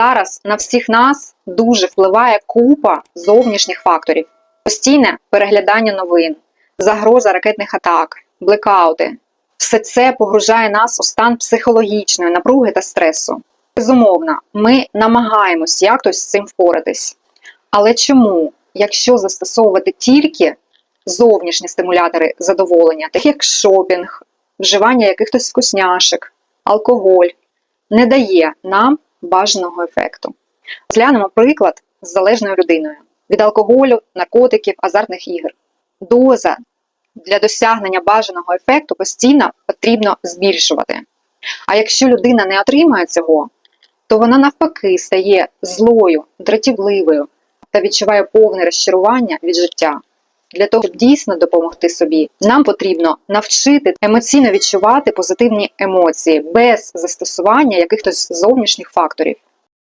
Зараз на всіх нас дуже впливає купа зовнішніх факторів: постійне переглядання новин, загроза ракетних атак, блекаути. Все це погружає нас у стан психологічної напруги та стресу. Безумовно, ми намагаємось якось з цим впоратись. Але чому, якщо застосовувати тільки зовнішні стимулятори задоволення, такі як шопінг, вживання якихось вкусняшок, алкоголь, не дає нам бажаного ефекту? Розглянемо приклад з залежною людиною від алкоголю, наркотиків, азартних ігор. Доза для досягнення бажаного ефекту постійно потрібно збільшувати. А якщо людина не отримує цього, то вона навпаки стає злою, дратівливою та відчуває повне розчарування від життя. Для того, щоб дійсно допомогти собі, нам потрібно навчити емоційно відчувати позитивні емоції без застосування якихось зовнішніх факторів.